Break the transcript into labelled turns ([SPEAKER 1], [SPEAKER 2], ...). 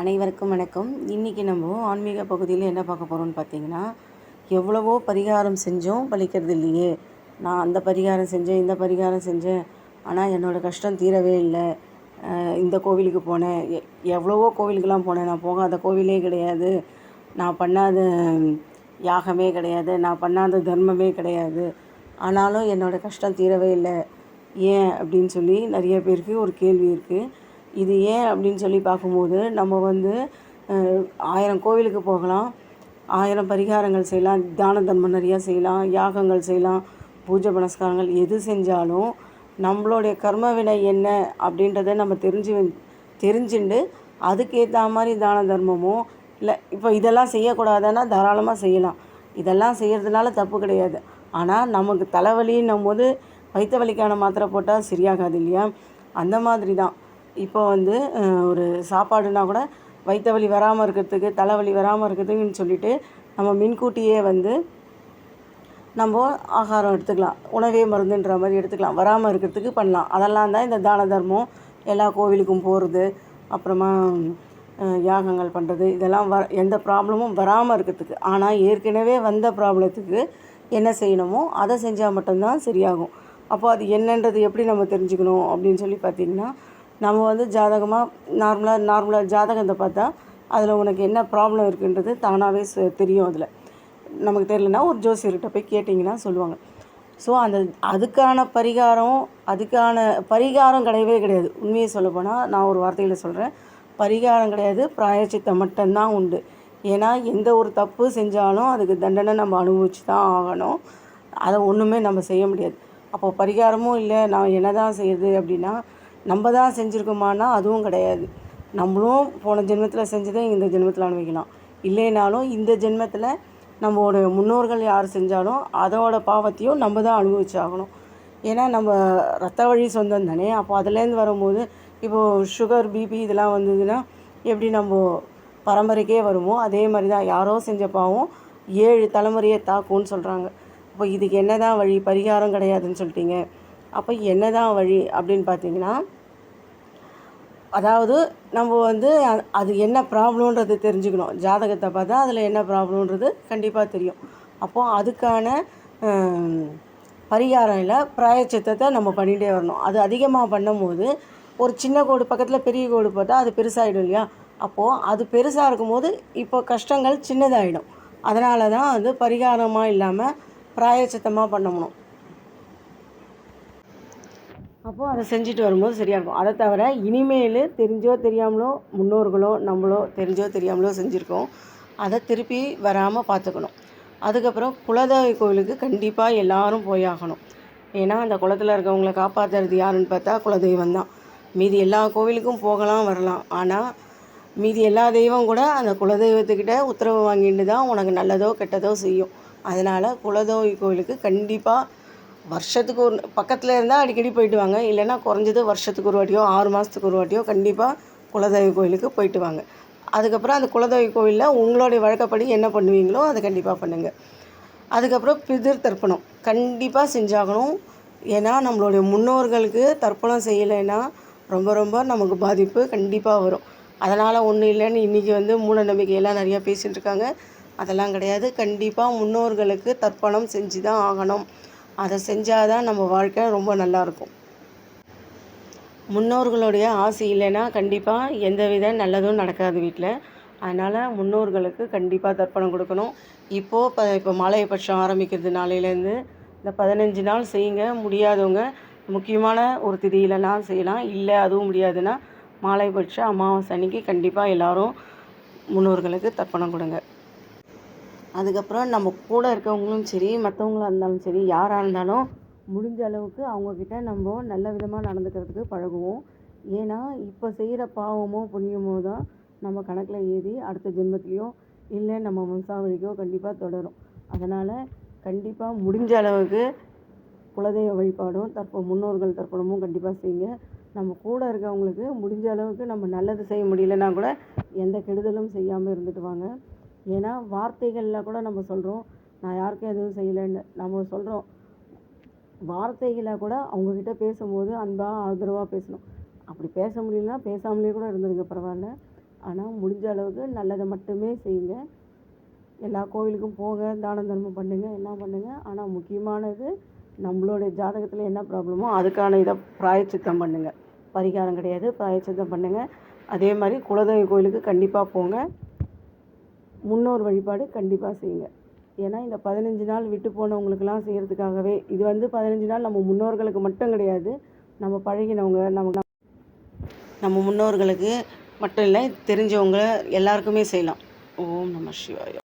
[SPEAKER 1] அனைவருக்கும் வணக்கம். இன்றைக்கி நம்ம ஆன்மீக பகுதியில் என்ன பார்க்க போகிறோம்னு பார்த்தீங்கன்னா எவ்வளவோ பரிகாரம் செஞ்சோம் பலிக்கிறது இல்லையே. நான் அந்த பரிகாரம் செஞ்சேன் இந்த பரிகாரம் செஞ்சேன். ஆனால் என்னோடய கஷ்டம் தீரவே இல்லை. இந்த கோவிலுக்கு போனேன். எ- எவ்வளவோ கோவிலுக்கெலாம் போனேன். நான் போகாத கோவிலே கிடையாது. நான் பண்ணாத யாகமே கிடையாது. நான் பண்ணாத தர்மமே கிடையாது. ஆனாலும் என்னோடய கஷ்டம் தீரவே இல்லை. ஏன் அப்படின்னு சொல்லி நிறைய பேருக்கு ஒரு கேள்வி இருக்குது இது ஏன் அப்படின்னு சொல்லி பார்க்கும்போது நம்ம வந்து ஆயிரம் கோவிலுக்கு போகலாம். ஆயிரம் பரிகாரங்கள் செய்யலாம். தான தர்மம் நிறையா செய்யலாம். யாகங்கள் செய்யலாம். பூஜை புனஸ்காரங்கள் எது செஞ்சாலும் நம்மளுடைய கர்ம வினை என்ன அப்படின்றத நம்ம தெரிஞ்சு தெரிஞ்சுண்டு அதுக்கேற்ற மாதிரி தான தர்மமோ இல்லை இப்போ இதெல்லாம் செய்யக்கூடாதுன்னா தாராளமாக செய்யலாம். இதெல்லாம் செய்கிறதுனால தப்பு கிடையாது. ஆனால் நமக்கு தலைவலின்னும் போது வயிற்று வலிக்கான மாத்திரை போட்டால் சரியாகாது இல்லையா? அந்த மாதிரி தான். இப்போ வந்து ஒரு சாப்பாடுனா கூட வயிற்ற வலி வராமல் இருக்கிறதுக்கு தலைவலி வராமல் இருக்கிறதுக்குன்னு சொல்லிட்டு நம்ம மின்கூட்டியே வந்து நம்ம ஆகாரம் எடுத்துக்கலாம். உணவே மருந்துன்ற மாதிரி எடுத்துக்கலாம். வராமல் இருக்கிறதுக்கு பண்ணலாம். அதெல்லாம் தான் இந்த தான தர்மம். எல்லா கோவிலுக்கும் போகிறது அப்புறமா யாகங்கள் பண்ணுறது இதெல்லாம் வர எந்த ப்ராப்ளமும் வராமல் இருக்கிறதுக்கு. ஆனால் ஏற்கனவே வந்த ப்ராப்ளத்துக்கு என்ன செய்யணுமோ அதை செஞ்சால் மட்டும்தான் சரியாகும். அப்போ அது என்னன்றது எப்படி நம்ம தெரிஞ்சுக்கணும் அப்படின்னு சொல்லி பார்த்திங்கன்னா நம்ம வந்து ஜாதகமாக நார்மலாக நார்மலாக ஜாதகத்தை பார்த்தா அதில் உனக்கு என்ன ப்ராப்ளம் இருக்குன்றது தானாகவே தெரியும் அதில். நமக்கு தெரியலனா ஒரு ஜோசியர்கிட்ட போய் கேட்டிங்கன்னா சொல்லுவாங்க. ஸோ அந்த அதுக்கான பரிகாரம் அதுக்கான பரிகாரம் கிடையவே கிடையாது. உண்மையை சொல்லப்போனால் நான் ஒரு வார்த்தையில் சொல்கிறேன் பரிகாரம் கிடையாது பிராயச்சித்தம் மட்டும்தான் உண்டு. ஏன்னா எந்த ஒரு தப்பு செஞ்சாலும் அதுக்கு தண்டனை நம்ம அனுபவிச்சு தான் ஆகணும். அதை ஒன்றுமே நம்ம செய்ய முடியாது. அப்போ பரிகாரமும் இல்லை நான் என்ன தான் செய்யுது அப்படின்னா நம்ம தான் செஞ்சுருக்கோமானா அதுவும் கிடையாது. நம்மளும் போன ஜென்மத்தில் செஞ்சதை இந்த ஜென்மத்தில் அனுபவிக்கலாம். இல்லைனாலும் இந்த ஜென்மத்தில் நம்மளோட முன்னோர்கள் யார் செஞ்சாலும் அதோட பாவத்தையும் நம்ம தான் அனுபவிச்சாகணும். ஏன்னா நம்ம ரத்த வழி சொந்தம் தானே. அப்போ அதுலேருந்து வரும்போது இப்போது சுகர் பிபி இதெல்லாம் வந்ததுன்னா எப்படி நம்ம பரம்பரைக்கே வருமோ? அதே மாதிரி தான் யாரோ செஞ்ச பாவம் ஏழு தலைமுறையை தாக்கும்னு சொல்கிறாங்க அப்போ இதுக்கு என்ன தான் வழி? பரிகாரம் கிடையாதுன்னு சொல்லிட்டீங்க. அப்போ என்ன தான் வழி அப்படின்னு பார்த்தீங்கன்னா அதாவது நம்ம வந்து அது என்ன ப்ராப்ளம்ன்றது தெரிஞ்சுக்கணும். ஜாதகத்தை பார்த்தா அதில் என்ன ப்ராப்ளம்ன்றது கண்டிப்பாக தெரியும். அப்போது அதுக்கான பரிகாரம் இல்லை பிராயச்சித்தத்தை நம்ம பண்ணிகிட்டே வரணும். அது அதிகமாக பண்ணும்போது ஒரு சின்ன கோடு பக்கத்தில் பெரிய கோடு போட்டால் அது பெருசாகிடும் இல்லையா? அப்போது அது பெருசாக இருக்கும்போது இப்போ கஷ்டங்கள் சின்னதாகிடும் அதனால தான் வந்து பரிகாரமாக இல்லாமல் பிராயச்சித்தமாக பண்ணணும். அப்போது அதை செஞ்சுட்டு வரும்போது சரியாக இருக்கும். அதை தவிர இனிமேல் தெரிஞ்சோ தெரியாமலோ முன்னோர்களோ நம்மளோ தெரிஞ்சோ தெரியாமலோ செஞ்சுருக்கோம். அதை திருப்பி வராமல் பார்த்துக்கணும் அதுக்கப்புறம் குலதெய்வ கோவிலுக்கு கண்டிப்பாக எல்லாரும் போயாகணும் ஏன்னா அந்த குளத்தில் இருக்கவங்களை காப்பாற்றுறது யாருன்னு பார்த்தா குலதெய்வம் தான். மீதி எல்லா கோவிலுக்கும் போகலாம் வரலாம். ஆனால் மீதி எல்லா தெய்வம் கூட அந்த குலதெய்வத்துக்கிட்ட உத்தரவு வாங்கிட்டு தான் உனக்கு நல்லதோ கெட்டதோ செய்யும். அதனால் குலதெய்வ கோவிலுக்கு கண்டிப்பாக வருஷத்துக்கு ஒரு பக்கத்தில் இருந்தால் அடிக்கடி போயிட்டு வாங்க. இல்லைன்னா குறைஞ்சது வருஷத்துக்கு ஒரு வாட்டியோ ஆறு மாதத்துக்கு ஒரு வாட்டியோ கண்டிப்பாக குலதெய்வ கோயிலுக்கு போயிட்டு வாங்க. அதுக்கப்புறம் அந்த குலதெய்வ கோயிலில் உங்களுடைய வழக்கப்படி என்ன பண்ணுவீங்களோ அதை கண்டிப்பாக பண்ணுங்கள் அதுக்கப்புறம் பிதிர் தர்ப்பணம். கண்டிப்பாக செஞ்சாகணும். ஏன்னா நம்மளுடைய முன்னோர்களுக்கு தர்ப்பணம் செய்யலைன்னா ரொம்ப ரொம்ப நமக்கு பாதிப்பு கண்டிப்பாக வரும். அதனால் ஒன்றும் இல்லைன்னு இன்றைக்கி வந்து மூட நம்பிக்கையெல்லாம் நிறையா பேசிகிட்டு இருக்காங்க. அதெல்லாம் கிடையாது. கண்டிப்பாக முன்னோர்களுக்கு தர்ப்பணம் செஞ்சு தான் ஆகணும். அதை செஞ்சால் தான் நம்ம வாழ்க்கை ரொம்ப நல்லாயிருக்கும். முன்னோர்களுடைய ஆசை இல்லைன்னா கண்டிப்பாக எந்தவித நல்லதும் நடக்காது வீட்டில் அதனால் முன்னோர்களுக்கு கண்டிப்பாக தர்ப்பணம் கொடுக்கணும். இப்போது இப்போ இப்போ மலையபட்சம் ஆரம்பிக்கிறது நாளையிலேருந்து இந்த பதினஞ்சு நாள் செய்யுங்க. முடியாதவங்க முக்கியமான ஒரு திதியிலலாம் செய்யலாம். இல்லை அதுவும் முடியாதுன்னா மாலைபட்ச அமாவாசை அன்னைக்கு கண்டிப்பாக எல்லாரும் முன்னோர்களுக்கு தர்ப்பணம் கொடுங்க. அதுக்கப்புறம் நம்ம கூட இருக்கவங்களும் சரி மற்றவங்களா இருந்தாலும் சரி யாராக இருந்தாலும் முடிஞ்ச அளவுக்கு அவங்கக்கிட்ட நம்ம நல்ல விதமாக நடந்துக்கிறதுக்கு பழகுவோம். ஏன்னா இப்போ செய்கிற பாவமோ புண்ணியமோ தான் நம்ம கணக்கில் ஏறி அடுத்த ஜென்மத்திலையோ இல்லை நம்ம வம்சாவளிக்கோ கண்டிப்பாக தொடரும். அதனால் கண்டிப்பாக முடிஞ்ச அளவுக்கு குலதெய்வ வழிபாடும் தற்போ முன்னோர்கள் தர்ப்பணமும் கண்டிப்பாக செய்யுங்க. நம்ம கூட இருக்கவங்களுக்கு முடிஞ்ச அளவுக்கு நம்ம நல்லது செய்ய முடியலன்னா கூட எந்த கெடுதலும் செய்யாமல் இருந்துட்டு வாங்க. ஏன்னா வார்த்தைகளில் கூட நம்ம சொல்கிறோம் நான் யாருக்கும் எதுவும் செய்யலைன்னு நம்ம சொல்கிறோம் வார்த்தைகளை கூட அவங்கக்கிட்ட பேசும்போது அன்பாக ஆதரவாக பேசணும். அப்படி பேச முடியலன்னா பேசாமலே கூட இருந்துருங்க பரவாயில்ல. ஆனால் முடிஞ்ச அளவுக்கு நல்லதை மட்டுமே செய்யுங்க. எல்லா கோவிலுக்கும் போங்க தான தர்மம் பண்ணுங்கள் எல்லாம் பண்ணுங்கள் ஆனால் முக்கியமானது நம்மளுடைய ஜாதகத்தில் என்ன ப்ராப்ளமோ அதுக்கான இதை பிராயச்சித்தம் பண்ணுங்கள் பரிகாரம் கிடையாது பிராயச்சித்தம் பண்ணுங்கள் அதே மாதிரி குலதெய்வ கோயிலுக்கு கண்டிப்பாக போங்க. முன்னோர் வழிபாடு கண்டிப்பாக செய்யுங்க. ஏன்னா இந்த பதினஞ்சு நாள் விட்டு போனவங்களுக்கெல்லாம் செய்கிறதுக்காகவே இது வந்து பதினஞ்சு நாள் நம்ம முன்னோர்களுக்கு மட்டும் கிடையாது. நம்ம பழகினவங்க நம்ம நம்ம முன்னோர்களுக்கு மட்டும் இல்லை தெரிஞ்சவங்க எல்லாருக்குமே செய்யலாம். ஓம் நம சிவாய.